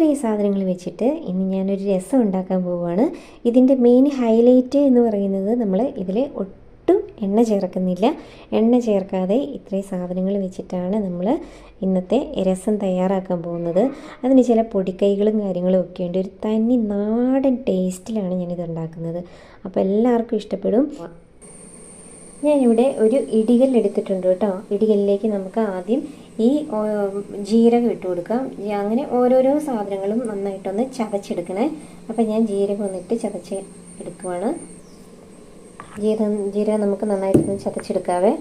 ഇത്രയും സാധനങ്ങൾ വെച്ചിട്ട് ഇനി ഞാനൊരു രസം ഉണ്ടാക്കാൻ പോവുകയാണ്. ഇതിന്റെ മെയിൻ ഹൈലൈറ്റ് എന്ന് പറയുന്നത് നമ്മൾ ഇതിൽ ഒട്ടും എണ്ണ ചേർക്കുന്നില്ല. എണ്ണ ചേർക്കാതെ ഇത്രയും സാധനങ്ങൾ വെച്ചിട്ടാണ് നമ്മൾ ഇന്നത്തെ രസം തയ്യാറാക്കാൻ പോകുന്നത്. അതിന് ചില പൊടിക്കൈകളും കാര്യങ്ങളും ഒക്കെ ഉണ്ട്. ഒരു തനി നാടൻ ടേസ്റ്റിലാണ് ഞാനിത് ഉണ്ടാക്കുന്നത്. അപ്പോൾ എല്ലാവർക്കും ഇഷ്ടപ്പെടും. ഞാനിവിടെ ഒരു ഇടികൽ എടുത്തിട്ടുണ്ട് കേട്ടോ. ഇടികല്ലിലേക്ക് നമുക്ക് ആദ്യം ഈ ജീരകം ഇട്ട് കൊടുക്കാം. അങ്ങനെ ഓരോരോ സാധനങ്ങളും നന്നായിട്ടൊന്ന് ചതച്ചെടുക്കണേ. അപ്പം ഞാൻ ജീരകം ഒന്നിട്ട് ചതച്ച് എടുക്കുവാണ്. ജീരകം ജീരകം നമുക്ക് നന്നായിട്ടൊന്ന് ചതച്ചെടുക്കാവേ.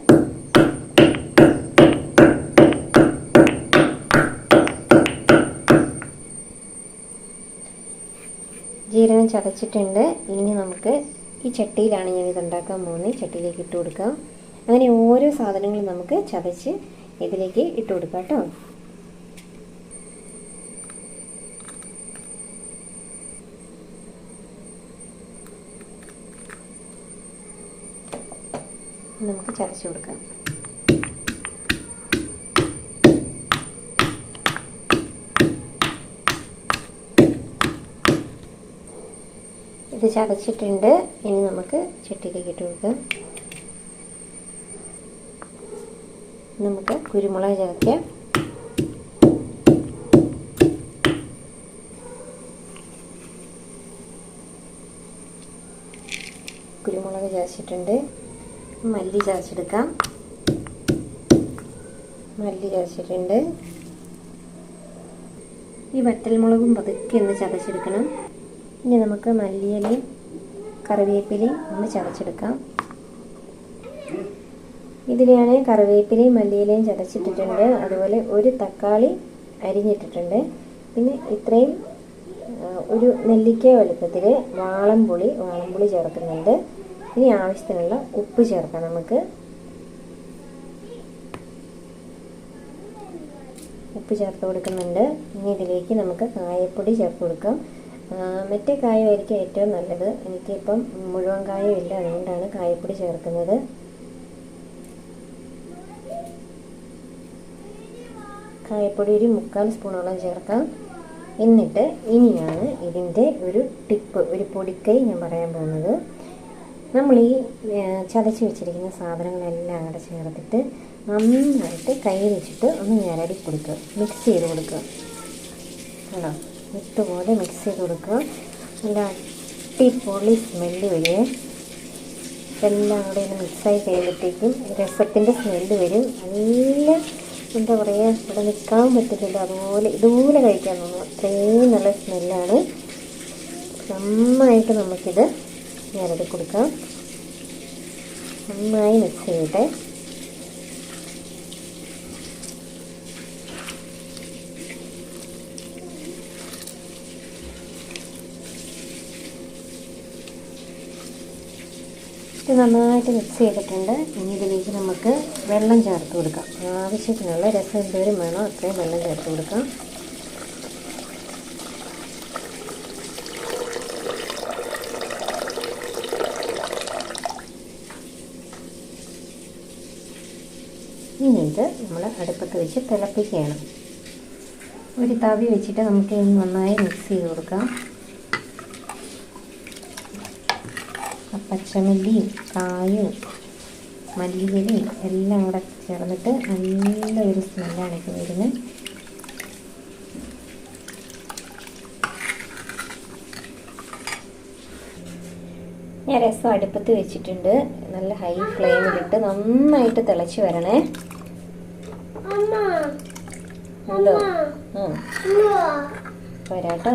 ജീരകം ചതച്ചിട്ടുണ്ട്. ഇനി നമുക്ക് ഈ ചട്ടിയിലാണ് ഞാനിത് ഉണ്ടാക്കാൻ പോകുന്നത്. ചട്ടിയിലേക്ക് ഇട്ട് കൊടുക്കാം അങ്ങനെ ഓരോ സാധനങ്ങളും നമുക്ക് ചതച്ച് ഇതിലേക്ക് ഇട്ട് കൊടുക്കാം കേട്ടോ. നമുക്ക് ചതച്ച് കൊടുക്കാം. ഇത് ചതച്ചിട്ടുണ്ട്. ഇനി നമുക്ക് ചട്ടിയിലേക്ക് ഇട്ട് കൊടുക്കാം. നമുക്ക് കുരുമുളക് ചതയ്ക്കാം കുരുമുളക് ചതച്ചിട്ടുണ്ട്. മല്ലി ചതച്ചെടുക്കാം. മല്ലി ചതച്ചിട്ടുണ്ട്. ഈ വറ്റൽമുളകും പതുക്കെ ഒന്ന് ചതച്ചെടുക്കണം. ഇനി നമുക്ക് മല്ലിയിലയും കറിവേപ്പിലയും ഒന്ന് ചതച്ചെടുക്കാം. ഇതിലാണ് കറിവേപ്പിലയും മല്ലിയിലയും ചതച്ചിട്ടിട്ടുണ്ട്. അതുപോലെ ഒരു തക്കാളി അരിഞ്ഞിട്ടിട്ടുണ്ട്. പിന്നെ ഇത്രയും ഒരു നെല്ലിക്ക വലുപ്പത്തിൽ വാളംപുളി വാളംപുളി ചേർക്കുന്നുണ്ട്. ഇനി ആവശ്യത്തിനുള്ള ഉപ്പ് ചേർക്കാം നമുക്ക്. ഉപ്പ് ചേർത്ത് കൊടുക്കുന്നുണ്ട്. ഇനി ഇതിലേക്ക് നമുക്ക് കായപ്പൊടി ചേർത്ത് കൊടുക്കാം. മറ്റേ കായമായിരിക്കും ഏറ്റവും നല്ലത്. എനിക്കിപ്പം മുഴുവൻ കായം ഇല്ല. അതുകൊണ്ടാണ് കായപ്പൊടി ചേർക്കുന്നത്. കായപ്പൊടി ഒരു മുക്കാൽ സ്പൂണോളം ചേർക്കാം. എന്നിട്ട് ഇനിയാണ് ഇതിന്റെ ഒരു ടിപ്പ് ഒരു പൊടിക്കൈ ഞാൻ പറയാൻ പോകുന്നത്. നമ്മൾ ഈ ചതച്ച് വെച്ചിരിക്കുന്ന സാധനങ്ങളെല്ലാം കൂടെ ചേർത്തിട്ട് നന്നായിട്ട് കൈ വെച്ചിട്ട് ഒന്ന് ഞരടി കൊടുക്കുക. മിക്സ് ചെയ്ത് കൊടുക്കുക. കണ്ടോ ഇട്ടുപോലെ മിക്സ് ചെയ്ത് കൊടുക്കുക. നല്ല അടിപൊളി സ്മെല്ല് വരികയും എല്ലാം കൂടെ ഒന്ന് മിക്സായി കഴിയുമ്പോഴത്തേക്കും രസത്തിന്റെ സ്മെല്ല് വരും. നല്ല എന്താ പറയുക ഇവിടെ നിൽക്കാൻ പറ്റുന്നില്ല. അതുപോലെ ഇതുപോലെ കഴിക്കാൻ തോന്നുന്നു. അത്രയും നല്ല സ്മെല്ലാണ് നന്നായിട്ട് നമുക്കിത് ഞാനത് കൊടുക്കാം. നന്നായി മിക്സ് ചെയ്യട്ടെ. ഇത് നന്നായിട്ട് മിക്സ് ചെയ്തിട്ടുണ്ട്. ഇനി ഇതിലേക്ക് നമുക്ക് വെള്ളം ചേർത്ത് കൊടുക്കാം. ആവശ്യത്തിനുള്ള രസം എന്തോരം വേണോ അത്രയും വെള്ളം ചേർത്ത് കൊടുക്കാം. ഇനി ഇത് നമ്മൾ അടുപ്പത്ത് വെച്ച് തിളപ്പിക്കുകയാണ് ഒരു തവി വെച്ചിട്ട് നമുക്ക് നന്നായി മിക്സ് ചെയ്ത് കൊടുക്കാം. പച്ചമല്ലിയും കായും മല്ലിയിലയും എല്ലാം കൂടെ ചേർന്നിട്ട് നല്ലൊരു സ്മെല്ലാണ് ഇപ്പോൾ വരുന്നത്. ഞാൻ രസം അടുപ്പത്ത് വെച്ചിട്ടുണ്ട്. നല്ല ഹൈ ഫ്ലെയിമിലിട്ട് നന്നായിട്ട് തിളച്ച് വരണേ. എന്തോ വരാട്ടോ.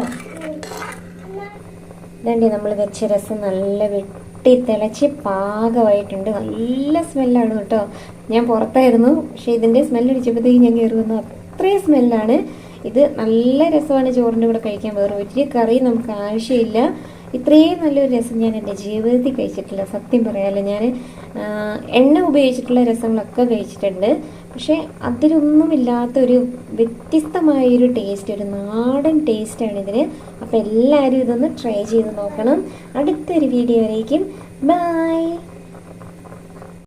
ഇതാണ്ടി നമ്മൾ വെച്ച രസം നല്ല വെട്ടി തിളച്ച് പാകമായിട്ടുണ്ട്. നല്ല സ്മെല്ലാണ് കേട്ടോ. ഞാൻ പുറത്തായിരുന്നു പക്ഷെ ഇതിന്റെ സ്മെല്ലടിച്ചപ്പോഴത്തേക്ക് ഞാൻ കയറി വന്നു. അത്രയും സ്മെല്ലാണ്. ഇത് നല്ല രസമാണ് ചോറിന്റെ കൂടെ കഴിക്കാൻ. വേറെ ഒരു കറി നമുക്ക് ആവശ്യമില്ല. ഇത്രയും നല്ലൊരു രസം ഞാൻ എന്റെ ജീവിതത്തിൽ കഴിച്ചിട്ടില്ല. സത്യം പറയാമല്ലോ ഞാൻ എണ്ണ ഉപയോഗിച്ചിട്ടുള്ള രസങ്ങളൊക്കെ കഴിച്ചിട്ടുണ്ട്. പക്ഷേ അതിലൊന്നുമില്ലാത്ത ഒരു വ്യത്യസ്തമായൊരു ടേസ്റ്റ് ഒരു നാടൻ ടേസ്റ്റാണ് ഇതിന്. അപ്പോൾ എല്ലാവരും ഇതൊന്ന് ട്രൈ ചെയ്ത് നോക്കണം. അടുത്തൊരു വീഡിയോ വരേക്കും. ബൈ